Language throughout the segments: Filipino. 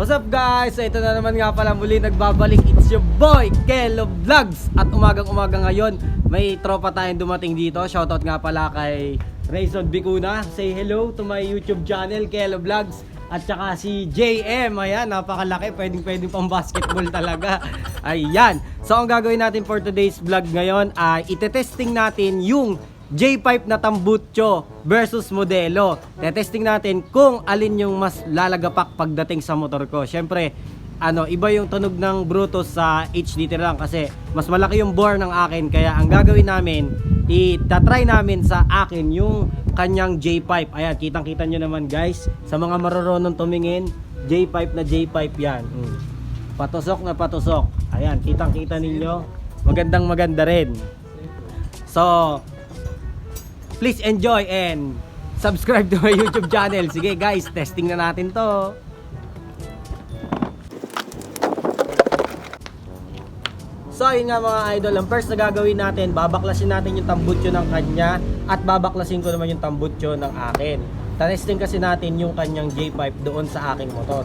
What's up guys? So ito na naman nga pala muli nagbabalik. It's your boy, Kelo Vlogs. At umagang umaga ngayon May tropa tayong dumating dito. Shoutout nga pala kay Rayson Bicuna. Say hello to my YouTube channel, Kelo Vlogs. At saka si JM Ayan, napakalaki. Pwedeng pwedeng pang basketball talaga. Ayan. So ang gagawin natin for today's vlog ngayon ay Itetesting natin yung J-pipe na tambucho versus modelo. Tetesting natin kung alin yung mas lalagapak pagdating sa motor ko. Syempre, ano, iba yung tunog ng Brutus sa HDT lang kasi mas malaki yung bore ng akin. Kaya ang gagawin namin, itatry namin sa akin yung kanyang J-pipe. Ayan, kitang-kita nyo naman guys. Sa mga marurunong tumingin, J-pipe na J-pipe yan. Mm. Patusok na patusok. Ayan, kitang-kita ninyo. Magandang maganda rin. So, please enjoy and subscribe to my YouTube channel. Sige guys, testing na natin to. So ayun nga mga idol, ang first na gagawin natin, babaklasin natin yung tambutso ng kanya at babaklasin ko naman yung tambutso ng akin. Testing kasi natin yung kanyang J-pipe doon sa aking motor.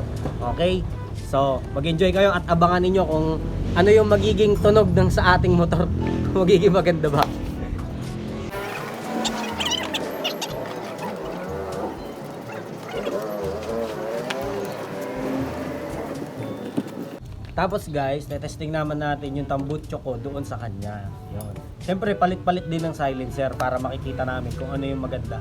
Okay? So, mag-enjoy kayo at abangan ninyo kung ano yung magiging tunog ng sa ating motor. magiging maganda ba? Tapos guys, tetesting naman natin yung tambutso ko doon sa kanya. Yun. Siyempre, palit-palit din ng silencer para makikita namin kung ano yung maganda.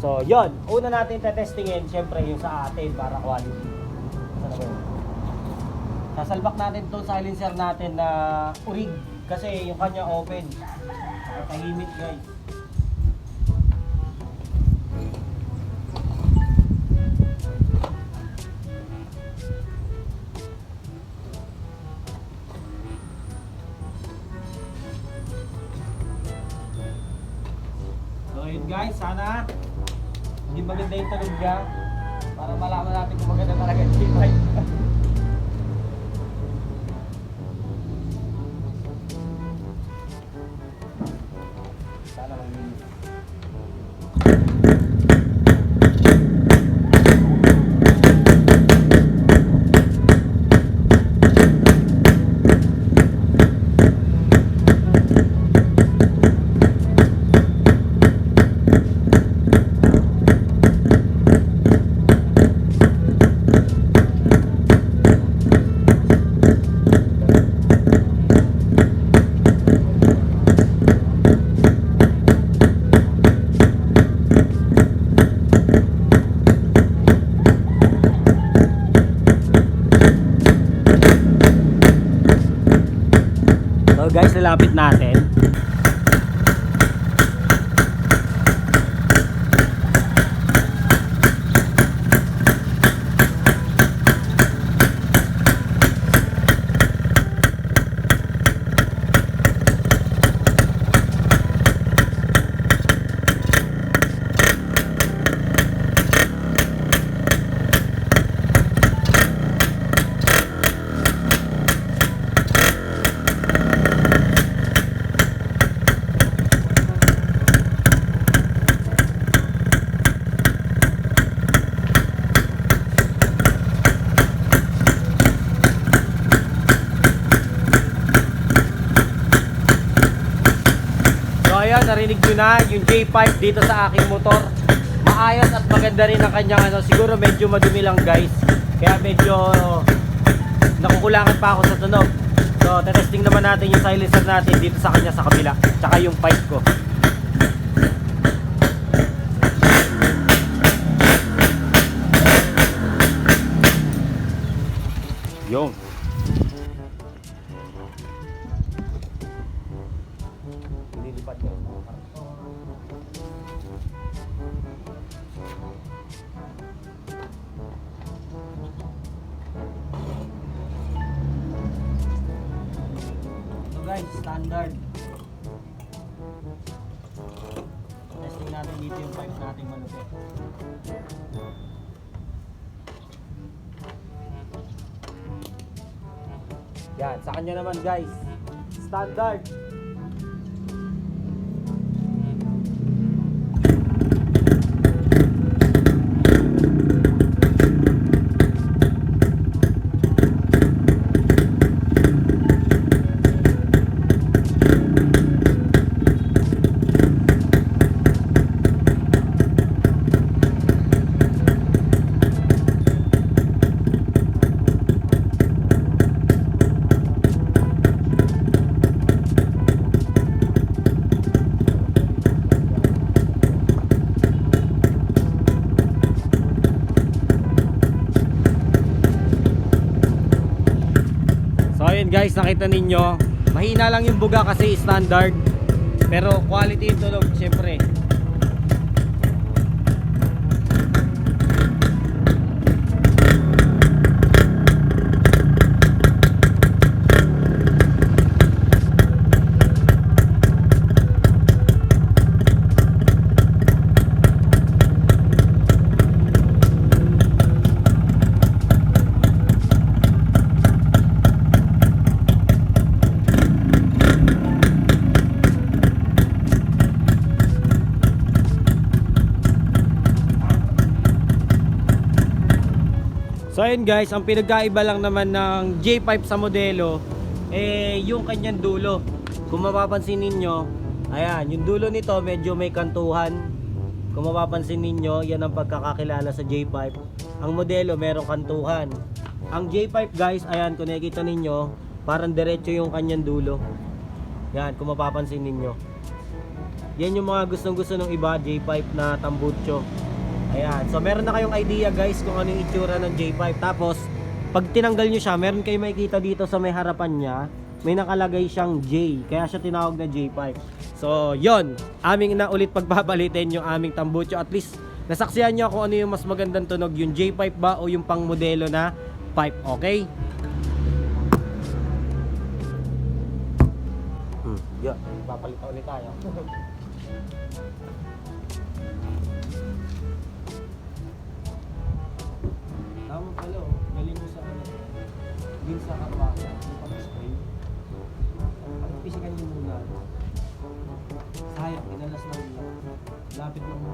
So, yon Una natin tetestingin, syempre yung sa atin para quality. Sasalbak natin itong silencer natin na urig kasi yung kanya open. Tahimik guys. So guys, sana hindi maganda yung tunog niya para malaman natin kung maganda talaga yung G-Bike. sana mag Lalapit natin. So ayan, narinig nyo na yung J5 dito sa aking motor. Maayos at maganda rin ang kanyang ano. Siguro medyo madumi lang guys. Kaya medyo nakukulangan pa ako sa tunog. So, testing naman natin yung silencer natin dito sa kanya sa kabila. Tsaka yung pipe ko. Yung. Guys, standard. Testing natin dito yung pipe nating malupit. Yan, sa kanya naman guys. Standard. So ayun guys, nakita ninyo, mahina lang yung buga kasi standard. Pero quality yung syempre. So ayun guys, ang pinagkaiba lang naman ng J-pipe sa modelo eh yung kanyang dulo. Kung mapapansin ninyo, ayan, yung dulo nito medyo may kantuhan. Kung mapapansin ninyo, yan ang pagkakakilala sa J-pipe. Ang modelo merong kantuhan. Ang J-pipe guys, ayan, kung nakikita ninyo, parang diretso yung kanyang dulo. Yan, kung mapapansin ninyo. Yan yung mga gustong gusto ng iba, J-pipe na tambucho. Ayan. So meron na kayong idea guys kung ano yung itsura ng J5. Tapos pag tinanggal nyo siya, meron kayo makikita dito sa may harapan niya, may nakalagay siyang J. Kaya siya tinawag na J5. So yon aming na ulit pagpapalitin yung aming tambucho. At least nasaksihan nyo kung ano yung mas magandang tunog, yung J5 ba o yung pang modelo na pipe. Okay? Hmm, yun. Papalit ulit tayo. sa karwaka. Yung pag-spray. Pag-pisikan nyo muna. Sayang, inalas lang lang. Lapit lang mo.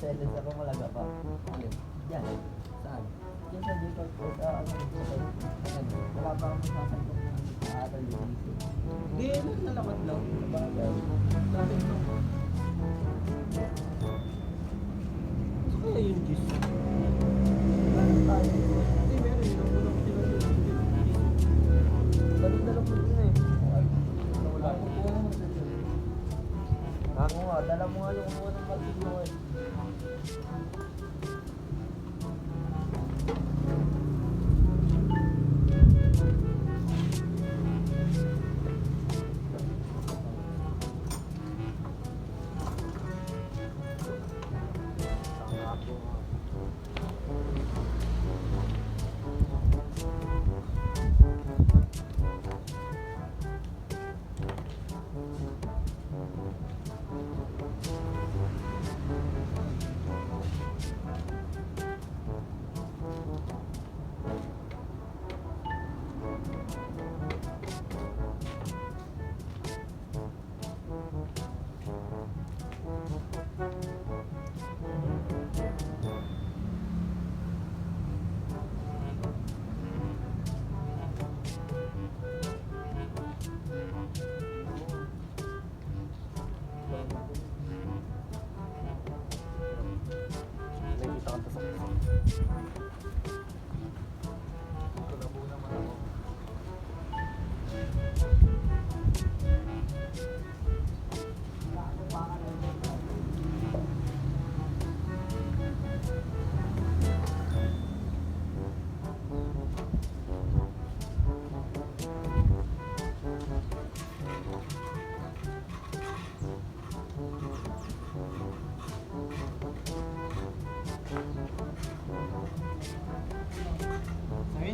Silence ako malaga pa. Alin? Yan. Saan? Yan Ha? Oo nga, dala mo nga yung kumuha ng martilyo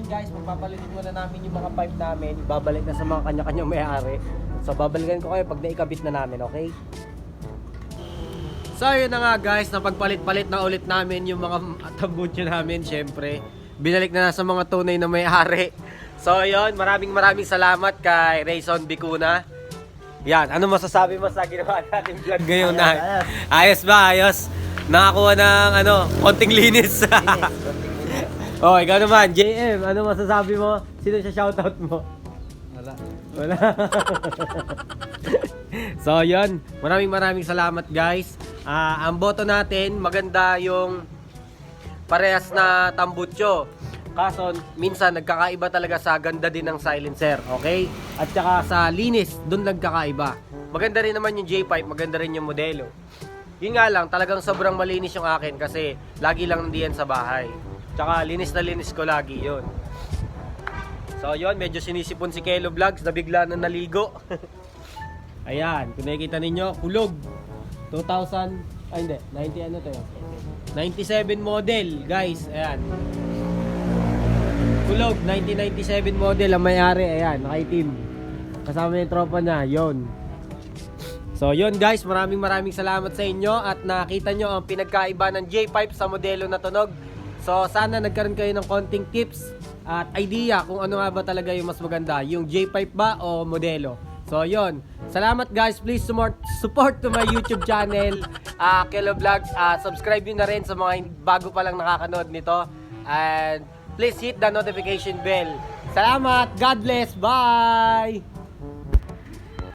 guys, magpapalitin muna namin yung mga pipe namin. Babalik na sa mga kanya-kanyang may-ari. So babalikan ko kayo pag naikabit na namin, okay? So yun na nga guys, napagpalit-palit na ulit namin yung mga tambutso namin, syempre. Binalik na, na sa mga tunay na may-ari. So yun, maraming maraming salamat kay Rayson Bicuna. Yan, ano masasabi mo sa ginawa natin vlog ngayon na? Ayos, ba? Ayos. Nakakuha ng ano, konting linis. Oh, ikaw naman, JM, ano masasabi mo? Sino siya shoutout mo? Wala. Wala. so, yun. Maraming maraming salamat, guys. Ah, ang boto natin, maganda yung parehas na tambutso. Kaso, minsan nagkakaiba talaga sa ganda din ng silencer, okay? At saka sa linis, doon nagkakaiba. Maganda rin naman yung J-pipe, maganda rin yung modelo. Yun nga lang, talagang sobrang malinis yung akin kasi lagi lang nandiyan sa bahay. Tsaka linis na linis ko lagi yun. So yun, medyo sinisipon si Kelo Vlogs na bigla na naligo. Ayan, kung nakikita ninyo, kulog. 2000, ay hindi, 90 ano to yun? 97 model, guys. Ayan. Kulog, 1997 model ang may-ari. Ayan, nakaitim. Kasama yung tropa niya, yon. So yun guys, maraming maraming salamat sa inyo at nakita nyo ang pinagkaiba ng J-Pipe sa modelo na tunog. So sana nagkaroon kayo ng konting tips at idea kung ano nga ba talaga yung mas maganda, yung J-Pipe ba o modelo. So yun, salamat guys, please support, support to my YouTube channel, uh, Kelo Vlogs, Ah, subscribe nyo na rin sa mga bago pa lang nakakanood nito. And please hit the notification bell. Salamat, God bless, bye!